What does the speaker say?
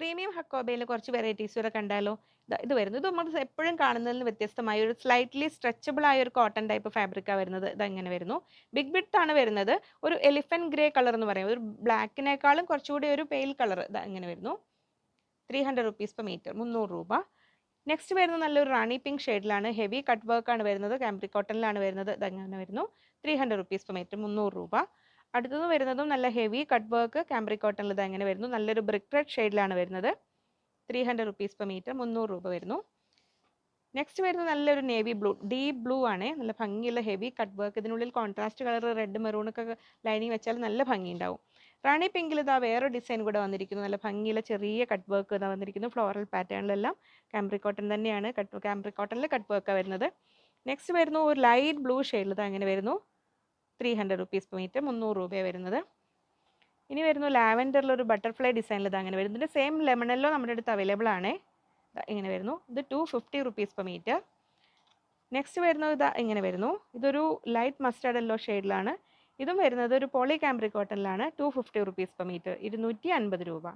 Premium ഹക്കോബയിൽ കുറച്ച് varieties വരെ കണ്ടാലോ? ഇത് വരുന്നത് നമ്മൾ എപ്പോഴും കാണുന്നതിൽ നിന്ന് വ്യത്യസ്തമായ ഒരു സ്ലൈറ്റ്ലി സ്ട്രെച്ചബിൾ ആയ ഒരു കോട്ടൺ ടൈപ്പ് ഫാബ്രിക്കാണ് വരുന്നത്. ഇത് ഇങ്ങനെ വരുന്നു. ബിഗ് ആണ് വരുന്നത്. ഒരു എലിഫന്റ് ഗ്രേ കളർ എന്ന് പറയും. ഒരു ബ്ലാക്കിനേക്കാളും കുറച്ചുകൂടി ഒരു പെയിൽ കളർ ഇത് ഇങ്ങനെ വരുന്നു. Three hundred rupees per metre മുന്നൂറ് രൂപ. നെക്സ്റ്റ് വരുന്ന നല്ലൊരു റാണി പിങ്ക് ഷെയ്ഡിലാണ് ഹെവി കട്ട് വർക്കാണ് വരുന്നത്. കാംബ്രി കോട്ടണിലാണ് വരുന്നത്. ഇത് അങ്ങനെ വരുന്നു. Three hundred rupees per metre മുന്നൂറ് രൂപ. അടുത്തത് വരുന്നതും നല്ല ഹെവി കട്ട് വർക്ക് കാംബ്രി കോട്ടണിൽ ഇത് അങ്ങനെ വരുന്നു. നല്ലൊരു ബ്രിക്ക് റെഡ് ഷെയ്ഡിലാണ് വരുന്നത്. Three hundred rupees per metre മുന്നൂറ് രൂപ വരുന്നു. നെക്സ്റ്റ് വരുന്നത് നല്ലൊരു നേവി ബ്ലൂ ഡീപ് ബ്ലൂ ആണ്. നല്ല ഭംഗിയുള്ള ഹെവി കട്ട് വർക്ക് ഇതിനുള്ളിൽ കോൺട്രാസ്റ്റ് കളർ റെഡ് മെറൂണൊക്കെ ലൈനിങ് വെച്ചാൽ നല്ല ഭംഗി ഉണ്ടാവും റാണി പിങ്കിൽ ഇതാ വേറെ ഡിസൈൻ കൂടെ വന്നിരിക്കുന്നു. നല്ല ഭംഗിയുള്ള ചെറിയ കട്ട് വർക്ക് ഇതാ വന്നിരിക്കുന്നു. ഫ്ലോറൽ പാറ്റേണിലെല്ലാം കാംബ്രി കോട്ടൺ തന്നെയാണ്. കട്ട് കാംബ്രി കോട്ടണിൽ കട്ട് വർക്കാണ് വരുന്നത്. നെക്സ്റ്റ് വരുന്നു ഒരു ലൈറ്റ് ബ്ലൂ ഷെയ്ഡിൽ ഇതാ അങ്ങനെ വരുന്നു. ത്രീ ഹൺഡ്രഡ് റുപ്പീസ് മീറ്റർ മുന്നൂറ് രൂപയാണ് വരുന്നത്. ഇനി വരുന്നു ലാവൻഡറിൽ ഒരു ബട്ടർഫ്ലൈ ഡിസൈനിൽ ഇത് അങ്ങനെ വരുന്നത് സെയിം ലെമണല്ലോ നമ്മുടെ അടുത്ത് അവൈലബിൾ ആണ്. ഇങ്ങനെ വരുന്നു. ഇത് two fifty rupees per metre next വരുന്നത് ഇതാ ഇങ്ങനെ വരുന്നു. ഇതൊരു ലൈറ്റ് മസ്റ്റർഡ് എല്ലോ ഷെയ്ഡിലാണ് ഇതും വരുന്നത് ഒരു poly cambric കോട്ടണിലാണ് two fifty rupees per metre ഇരുന്നൂറ്റി അൻപത് രൂപ.